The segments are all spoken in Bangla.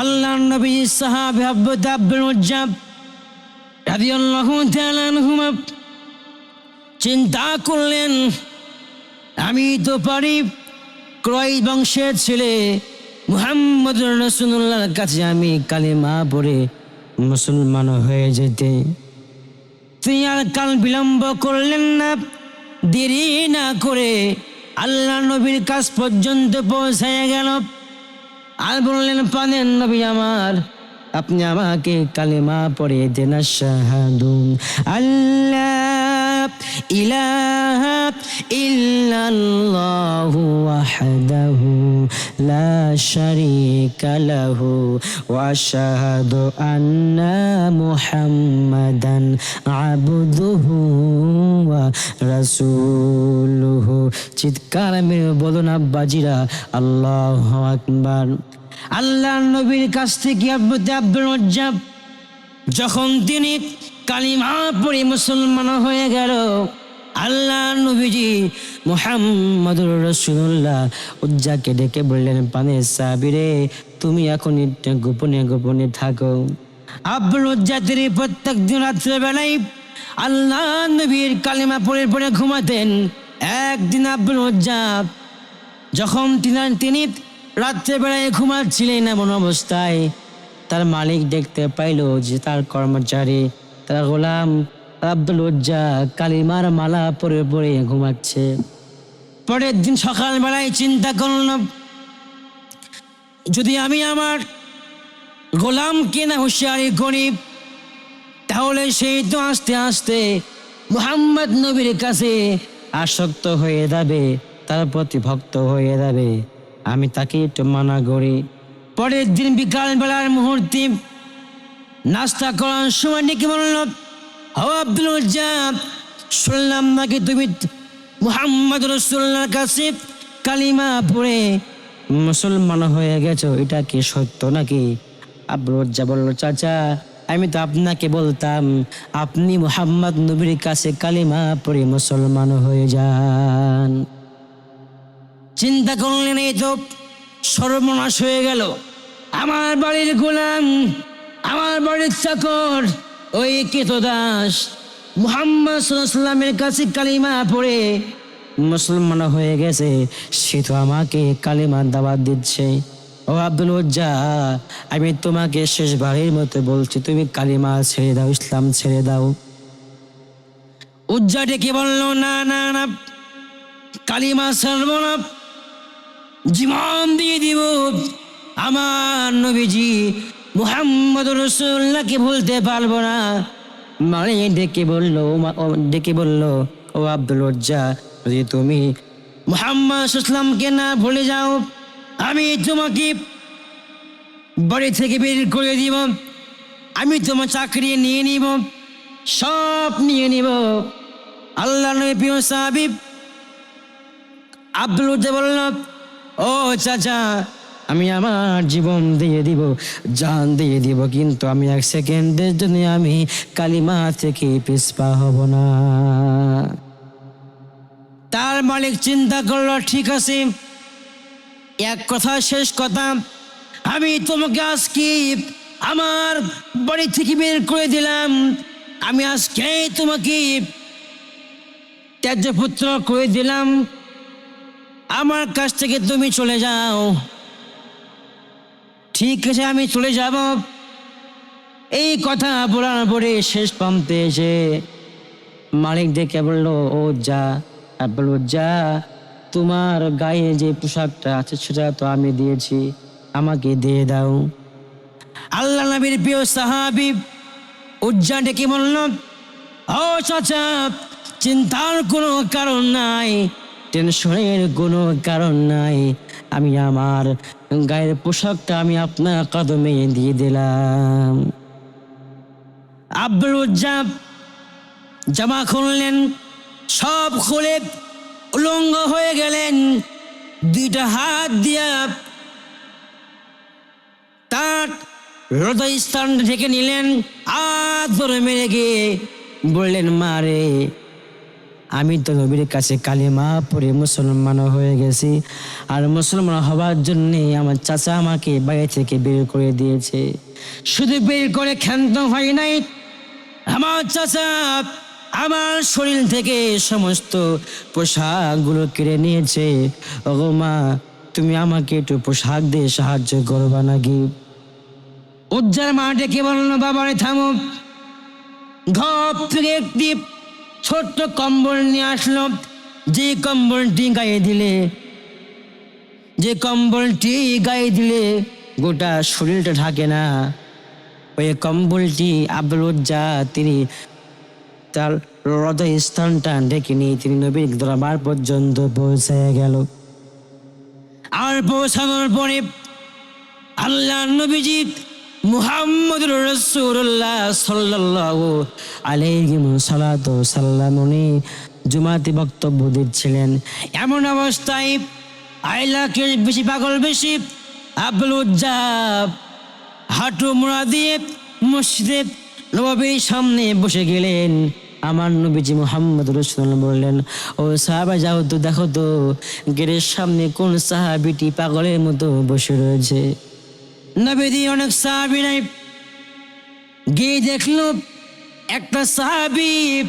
আল্লাহ নবী সাহাবি আব্বুদ আব্দুল উজ্জাব রাদিয়াল্লাহু তাআলা আনহুমা চিন্তা করলেন, আমি তো পারি ক্রয় বংশের ছেলে মুহাম্মদ রসুল্লাহর কাছে আমি কালিমা পড়ে মুসলমান হয়ে যেতে। তিনি আর কাল বিলম্ব করলেন না, দেরি না করে আল্লাহ নবীর কাছ পর্যন্ত পৌঁছায় গেল। আর বললেন পানেন নবী আমার আপনি আমাকে কালেমা পড়ে দেন আল্লাহ ইলাহা ইল্লাল্লাহু লা শারীকা লাহু ওয়া আশহাদু মুহাম্মাদান আবদুহু ওয়া রাসূলুহু চিৎকার মেরে বলুন, আব্বাজিরা, আল্লাহু আকবার। নবীর কাছ থেকে আব্বুতে আব্দুল যখন তিনি কালিমা পড়ে মুসলমান হয়ে গেল আল্লাহ নবীজি মোহাম্মদুর রসুল্লাহ উজ্জাকে ডেকে বললেন পানে সাবিরে, তুমি এখন গোপনে গোপনে থাকো। আব্দুল উজ্জা তিনি প্রত্যেক দিন রাত্রেবেলায় আল্লাহ নবীর কালিমা পড়ে পড়ে ঘুমাতেন। একদিন আব্দুল উজ্জা যখন তিনি তিনি রাত্রেবেলায় ঘুমাচ্ছিলেন এমন অবস্থায়, তার মালিক দেখতে পাইল যে তার কর্মচারী, তার গোলাম আব্দুল উজ্জা কালিমার মালা পরে পরে ঘুমাচ্ছে। পরের দিন সকালবেলায় চিন্তা করল, যদি আমি আমার গোলাম না হুঁশিয়ারি করি, তাহলে সেই তো আস্তে আস্তে মুহাম্মদ নবীর কাছে আসক্ত হয়ে যাবে, তার প্রতি ভক্ত হয়ে যাবে। আমি তাকে একটু মানা করি। পরের দিন বিকাল বেলার মুহূর্তে নাস্তা করার সময় নাকি বলল আব্দুল উজ্জাব শুনলাম নাকি তুমি মুহাম্মদ রসুল্লার কাছে কালিমা পড়ে মুসলমান হয়ে গেছো? এটা কি সত্য নাকি? আব্দুল উজ্জা বলল, চাচা, আমি তো আপনাকে বলতাম, আপনি মুহাম্মদ নবীর কাছে কালিমা পড়ে মুসলমান হয়ে যান। চিন্তা করলেন এই তো, সর্বনাশ হয়ে গেল। আমার বাড়ির গোলাম, আমার বাড়ির চাকর ওই কেতো দাস? মুহাম্মদ সাল্লামের কাছে কালিমা পড়ে, মুসলমান হয়ে গেছে, সে তো আমাকে কালিমা দাবাত দিচ্ছে। ও আব্দুল উজ্জা আমি তোমাকে শেষবারের মতো বলছি, তুমি কালিমা ছেড়ে দাও, ইসলাম ছেড়ে দাও। উজ্জা ডেকে বলল, না না না, কালিমা ছাড়ব না। জীবন দিয়ে দিব। আমার নবীজি মুহাম্মদ রসুল্লাহকে ভুলতে পারব না। মানে ডেকে বলল ডেকে বলল, ও আব্দুল যদি তুমি মুহাম্মদ না ভুলে যাও, আমি তোমাকে বাড়ি থেকে বের করে দিব। আমি তোমার চাকরি নিয়ে নিব, সব নিয়ে নিব। আল্লাহ নবী প্রিয় সাহাবিব আব্দুল বলল, ও চাচা আমি আমার জীবন দিয়ে দিব, জান দিয়ে দিব, কিন্তু আমি এক সেকেন্ডের জন্য আমি কালিমা থেকে পিসপা হব না। তার মালিক চিন্তা করল, ঠিক আছে, এক কথা শেষ কথা, আমি তোমাকে আজকে আমার বাড়ি থেকে বের করে দিলাম। আমি আজকে তোমাকে ত্যায্য পুত্র করে দিলাম। আমার কাছ থেকে তুমি চলে যাও। ঠিক আছে, আমি চলে যাব। এই কথা বলার পরে শেষ প্রান্তে এসে মালিক দেখে বলল, ও যা। আর বলল, যা, তোমার গায়ে যে পোশাকটা আছে সেটা তো আমি দিয়েছি, আমাকে দিয়ে দাও। আল্লাহ নবীর প্রিয় সাহাবি উজ্জা ডেকে বলল, ও চাচা, চিন্তার কোনো কারণ নাই। টেনশনের কোনো কারণ নাই। আমি আমার গায়ের পোশাকটা আমি আপনার কদমে দিয়ে দিলাম। আব্দুল উজ্জাব জামা খুললেন, সব খুলে উলঙ্গ হয়ে গেলেন, দুইটা হাত দিয়া তার হৃদয় স্থান ঢেকে নিলেন, আর ধরে মেরে গিয়ে বললেন মারে আমি তো নবীর কাছে কালিমা পড়ে মুসলমান হয়ে গেছি। আর মুসলমান হওয়ার জন্যে আমার চাচা আমাকে বাড়ি থেকে বের করে দিয়েছে। শুধু বের করে ক্ষান্ত হয় নাই। আমার চাচা আমার শরীর থেকে সমস্ত পোশাকগুলো কেড়ে নিয়েছে। ওগো মা, তুমি আমাকে একটু পোশাক দিয়ে সাহায্য করবা নাকি? উজ্জার মা ডেকে বলল, বাবারে থামো। ঘর থেকে একটি ছোট্ট কম্বল নিয়ে আসলো। যে কম্বলটি গায়ে দিলে, যে কম্বলটি গায়ে দিলে গোটা শরীরটা ঢাকে না। ওই কম্বলটি আব্দুল উজ্জা তিনি তার হৃদয় স্থানটা ডেকে নিয়ে তিনি নবীর দরবার পর্যন্ত পৌঁছে গেল। আর পৌঁছানোর পরে আল্লাহ নবীজি মুহাম্মদ রসুল্লাহ সাল্লাহ আলাইহিম সালাতু সাল্লাম উনি জুমাতে বক্তব্য দিচ্ছিলেন। এমন অবস্থায় আইলাকে বেশি পাগল বেশি আব্দুল উজ্জাব হাঁটু মোড়া দিয়ে মসজিদে নবাবির সামনে বসে গেলেন। আমার নবীজি মোহাম্মদ রসুল্লাহ বললেন, ও সাহাবা, যাও তো, দেখো তো, গেটের সামনে কোন সাহাবিটি পাগলের মতো বসে রয়েছে? নবীজি অনেক সাহাবি নাই। গিয়ে দেখল, একটা সাহাবি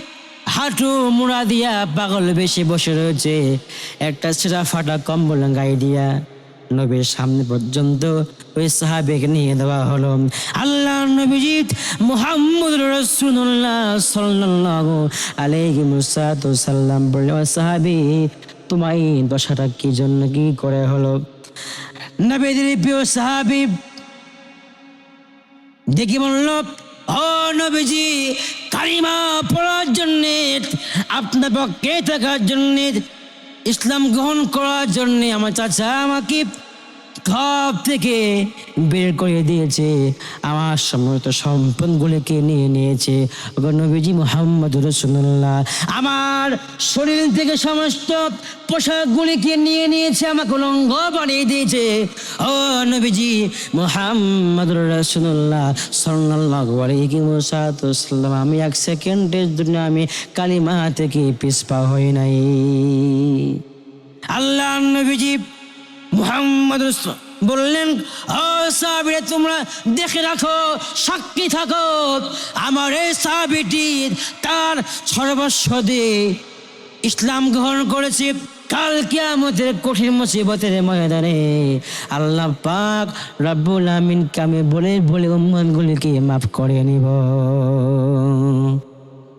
হাঁটু মুড়া দিয়া পাগল বেশি বসে রয়েছে। একটা ছেঁড়া ফাটা কম্বল গায়ে দিয়া নবীর সামনে পর্যন্ত ওই সাহাবিকে নিয়ে দেওয়া হলো। আল্লাহ নবীজি মুহাম্মদ রসুল্লাহ সাল্লাল্লাহু আলাইহি সাল্লাম বললেন "ও সাহাবি, তোমার দশাটা কি জন্য কি করে হলো? নবীদের প্রিয় সাহাবি দেখি বলল, ও নবীজি, কালিমা পড়ার জন্যে, আপনার পক্ষে থাকার জন্য, ইসলাম গ্রহণ করার জন্যে, আমার চাচা আমাকে ঘর থেকে বের করে দিয়েছে। আমার সমস্ত সম্পদগুলিকে নিয়ে নিয়েছে। নবীজি মোহাম্মদ রসুল্লাহ আমার শরীর থেকে সমস্ত পোশাকগুলিকে নিয়ে নিয়েছে, আমাকে লঙ্ঘ বানিয়ে দিয়েছে। ও নবীজি মোহাম্মদ রসুল্লাহ সাল্লাহ আমি এক সেকেন্ডের জন্য আমি কালিমা থেকে পিসপা হই নাই। আল্লাহ নবীজি মুহাম্মদ বললেন তোমরা দেখে রাখো, সাক্ষী থাকো। আমার এই সাহাবিটি তার সর্বস্ব দিয়ে ইসলাম গ্রহণ করেছে কাল কিয়ামতের কঠিন মুসিবতের ময়দানে। আল্লাহ পাক রব্বুল আমিনকে আমি বলে বলে উম্মতগুলিকে মাফ করে নিব।